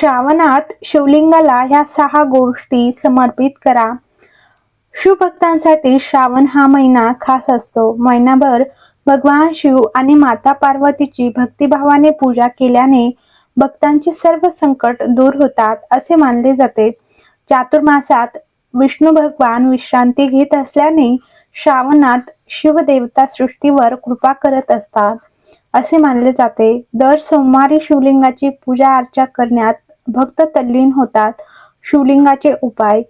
श्रावणात शिवलिंगाला ह्या सहा गोष्टी समर्पित करा. शिवभक्तांसाठी श्रावण हा महिना खास असतो. महिनाभर भगवान शिव आणि माता पार्वतीची भक्तिभावाने पूजा केल्याने भक्तांची सर्व संकट दूर होतात असे मानले जाते. चातुर्मासात विष्णू भगवान विश्रांती घेत असल्याने श्रावणात शिवदेवता सृष्टीवर कृपा करत असतात असे मानले जाते. दर सोमवारी शिवलिंगाची पूजा अर्चा करण्यात भक्त तल्लीन होतात. शिवलिंगाचे उपाय.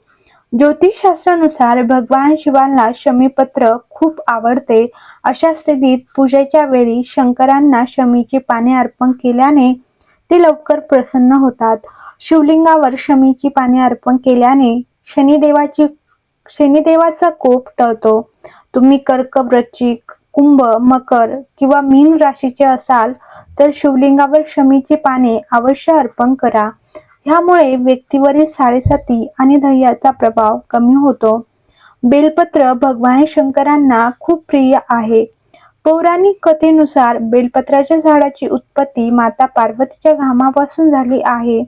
ज्योतिषशास्त्रानुसार भगवान शिवांना शमीपत्र खूप आवडते. अशा स्थितीत पूजेच्या वेळी शंकरांना शमीची पाने अर्पण केल्याने ते लवकर प्रसन्न होतात. शिवलिंगावर शमीची पाने अर्पण केल्याने शनिदेवाची शनिदेवाचा कोप टळतो. तुम्ही कर्क वृश्चिक कुंभ मकर किंवा मीन राशीचे असाल तर शिवलिंगावर शमीची पाने अवश्य अर्पण करा. ह्यामुळे व्यक्तीवरील साडेसाती आणि दह्याचा प्रभाव कमी होतो. बेलपत्र भगवान शंकरांना खूप प्रिय आहे. पौराणिक कथेनुसार बेलपत्राच्या झाडाची उत्पत्ती माता पार्वतीच्या घामापासून झाली आहे.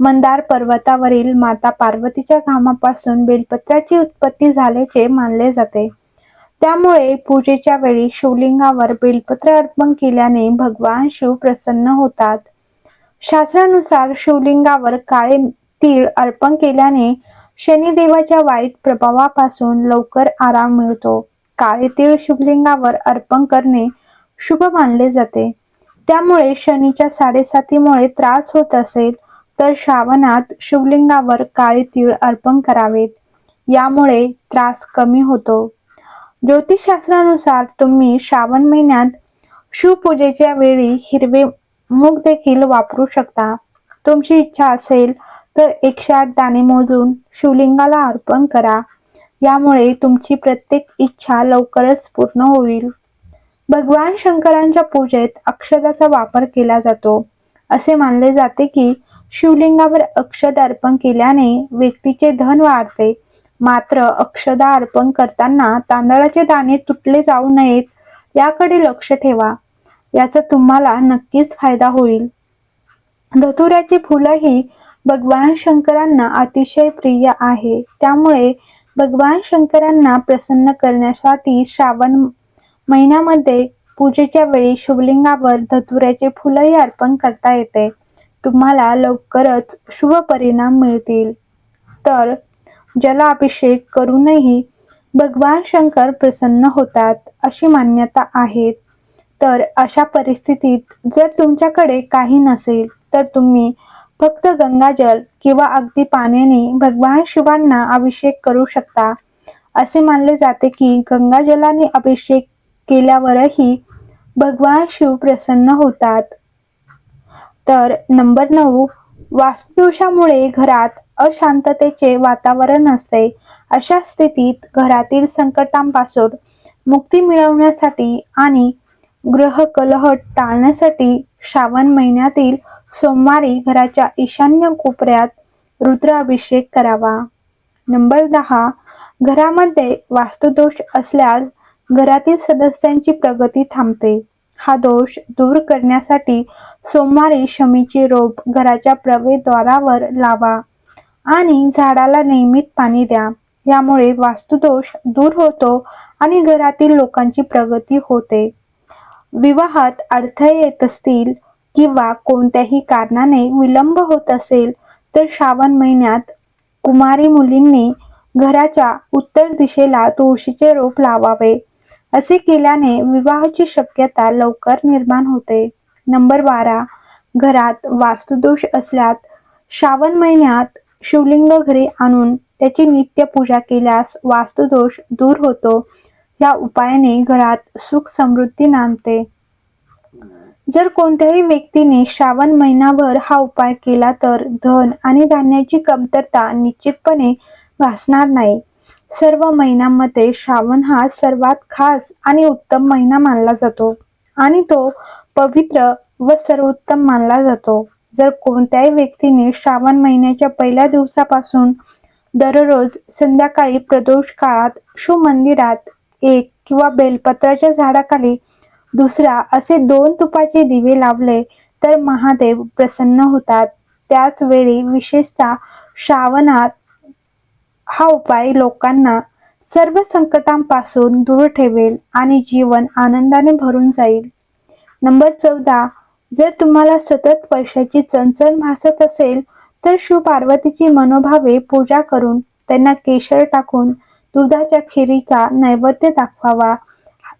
मंदार पर्वतावरील माता पार्वतीच्या घामापासून बेलपत्राची उत्पत्ती झाल्याचे मानले जाते. त्यामुळे पूजेच्या वेळी शिवलिंगावर बेलपत्र अर्पण केल्याने भगवान शिव प्रसन्न होतात. शास्त्रानुसार शिवलिंगावर काळे तीळ अर्पण केल्याने शनिदेवाच्या वाईट प्रभावापासून लवकर आराम मिळतो. काळे तीळ शिवलिंगावर अर्पण करणे शुभ मानले जाते. त्यामुळे शनीच्या साडेसातीमुळे त्रास होत असेल तर श्रावणात शिवलिंगावर काळे तीळ अर्पण करावेत. यामुळे त्रास कमी होतो. ज्योतिषशास्त्रानुसार तुम्ही श्रावण महिन्यात शिवपूजेच्या वेळी हिरवे मूग देखील वापरू शकता. तुमची इच्छा असेल तर एकशे आठ दाणे मोजून शिवलिंगाला अर्पण करा. यामुळे तुमची प्रत्येक इच्छा लवकरच पूर्ण होईल. भगवान शंकरांच्या पूजेत अक्षदाचा वापर केला जातो. असे मानले जाते की शिवलिंगावर अक्षद अर्पण केल्याने व्यक्तीचे धन वाढते. मात्र अक्षदा अर्पण करताना तांदळाचे दाणे तुटले जाऊ नयेत याकडे लक्ष ठेवा. याचा तुम्हाला नक्कीच फायदा होईल. धतुऱ्याची फुलंही भगवान शंकरांना अतिशय प्रिय आहे. त्यामुळे भगवान शंकरांना प्रसन्न करण्यासाठी श्रावण महिन्यामध्ये पूजेच्या वेळी शिवलिंगावर धतुऱ्याचे फुलंही अर्पण करता येते. तुम्हाला लवकरच शुभ परिणाम मिळतील. तर जलाभिषेक करूनही भगवान शंकर प्रसन्न होतात अशी मान्यता आहे. तर अशा परिस्थितीत जर तुमच्याकडे काही नसेल तर तुम्ही फक्त गंगाजल किंवा अगदी पाण्याने भगवान शिवांना अभिषेक करू शकता. असे मानले जाते की गंगाजलाने अभिषेक केल्यावरही भगवान शिव प्रसन्न होतात. तर नंबर नऊ वास्तुदोषामुळे घरात अशांततेचे वातावरण असते. अशा स्थितीत घरातील संकटांपासून मुक्ती मिळवण्यासाठी आणि ग्रह कलह टाळण्यासाठी श्रावण महिन्यातील सोमवारी घराच्या ईशान्य कोपऱ्यात रुद्राभिषेक करावा. नंबर दहा. घरामध्ये वास्तुदोष असल्यास घरातील सदस्यांची प्रगती थांबते. हा दोष दूर करण्यासाठी सोमवारी शमीची रोप घराच्या प्रवेशद्वारावर लावा आणि झाडाला नियमित पाणी द्या. यामुळे वास्तुदोष दूर होतो आणि घरातील लोकांची प्रगती होते. विवाहात अडथळे येत असतील किंवा कोणत्याही कारणाने विलंब होत असेल तर श्रावण महिन्यात कुमारी मुलींनी घराच्या उत्तर दिशेला तुळशीचे रोप लावावे. असे केल्याने विवाहाची शक्यता लवकर निर्माण होते. नंबर बारा. घरात वास्तुदोष असल्यास श्रावण महिन्यात शिवलिंग घरी आणून त्याची नित्य पूजा केल्यास वास्तुदोष दूर होतो. या उपायाने घरात सुख समृद्धी नांदते. जर कोणत्याही व्यक्तीने श्रावण महिनाभर हा उपाय केला तर धन आणि धान्याची कमतरता निश्चितपणे भासणार नाही. सर्व महिन्यांमध्ये श्रावण हा सर्वात खास आणि उत्तम महिना मानला जातो आणि तो पवित्र व सर्वोत्तम मानला जातो. जर कोणत्याही व्यक्तीने श्रावण महिन्याच्या पहिल्या दिवसापासून दररोज संध्याकाळी प्रदोष काळात शिवमंदिरात एक किंवा बेलपत्राच्या झाडाखाली दुसरा असे दोन तुपाचे दिवे लावले तर महादेव प्रसन्न होतात. त्याच वेळी विशेषतः श्रावणात हा उपाय लोकांना सर्व संकटांपासून दूर ठेवेल आणि जीवन आनंदाने भरून जाईल. नंबर चौदा. जर तुम्हाला सतत पैशाची चणचण भासत असेल तर शिव पार्वतीची मनोभावे पूजा करून त्यांना केशर टाकून दुधाच्या खिरीचा नैवेद्य दाखवावा.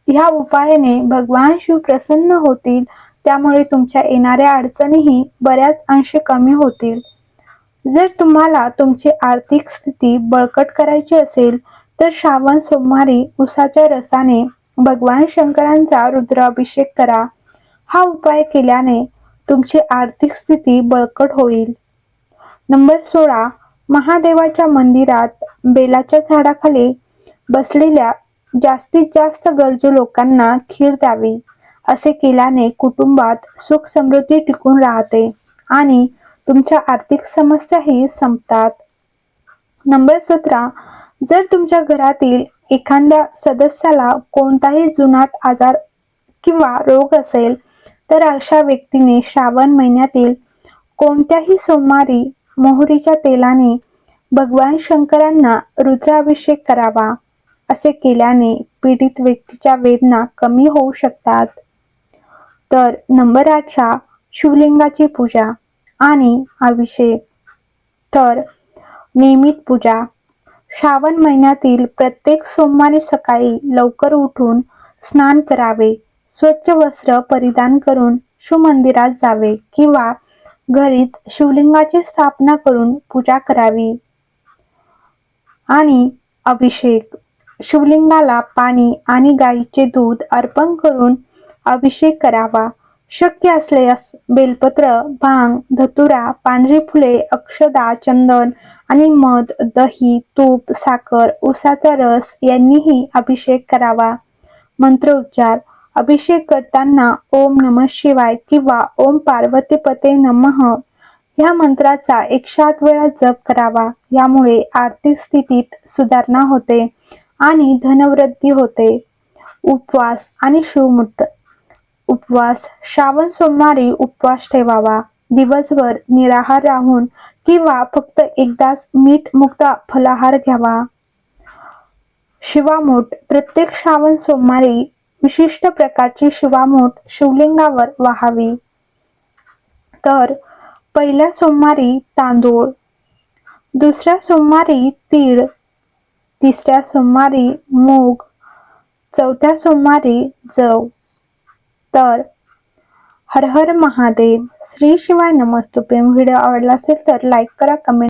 ह्या उपायाने भगवान शिव प्रसन्न होतील. त्यामुळे तुमच्या येणाऱ्या अडचणीही बऱ्याच अंशी कमी होतील. जर तुम्हाला तुमची आर्थिक स्थिती बळकट करायची असेल तर श्रावण सोमवारी उसाच्या रसाने भगवान शंकरांचा रुद्राभिषेक करा. हा उपाय केल्याने तुमची आर्थिक स्थिती बळकट होईल. नंबर सोळा. महादेवाच्या मंदिरात बेलाच्या झाडाखाली बसलेल्या जास्तीत जास्त गरजू लोकांना खीर द्यावी असे केल्याने कुटुंबात सुख समृद्धी टिकून राहते आणि तुमच्या आर्थिक समस्याही संपतात. नंबर सतरा जर तुमच्या घरातील एखाद्या सदस्याला कोणताही जुनाट आजार किंवा रोग असेल तर अशा व्यक्तीने श्रावण महिन्यातील कोणत्याही सोमवारी मोहरीच्या तेलाने भगवान शंकरांना रुद्राभिषेक करावा असे केल्याने पीडित व्यक्तीच्या वेदना कमी होऊ शकतात. तर नंबर अठरा शिवलिंगाची पूजा आणि अभिषेक. तर नियमित पूजा. श्रावण महिन्यातील प्रत्येक सोमवारी सकाळी लवकर उठून स्नान करावे स्वच्छ वस्त्र परिधान करून शिवमंदिरात जावे किंवा घरीच शिवलिंगाची स्थापना करून पूजा करावी. आणि अभिषेक. शिवलिंगाला पाणी आणि गाईचे दूध अर्पण करून अभिषेक करावा. शक्य असल्यास बेलपत्र भांग धतुरा पांढरी फुले अक्षदा चंदन आणि मध दही तूप साखर उसाचा रस यांनीही अभिषेक करावा. मंत्रोच्चार अभिषेक करताना ओम नम शिवाय किंवा ओम पार्वती पते नमः या मंत्राचा एकशे आठ वेळा जप करावा. यामुळे आर्थिक स्थितीत सुधारणा होते आणि धनवृद्धी होते. उपवास आणि शिवमुठ उपवास. श्रावण सोमवारी उपवास ठेवावा. दिवसभर निराहार राहून किंवा फक्त एकदाच मीठ मुक्त फलाहार घ्यावा. शिवामूठ. प्रत्येक श्रावण सोमवारी विशिष्ट प्रकारची शिवामूठ शिवलिंगावर वाहावी. तर पहिल्या सोमवारी तांदूळ दुसऱ्या सोमवारी तीळ तिसऱ्या सोमवारी मूग चौथ्या सोमवारी जव. तर हर हर महादेव श्री शिवाय नमस्तुपे व्हिडिओ आवडला असेल तर लाईक करा कमेंट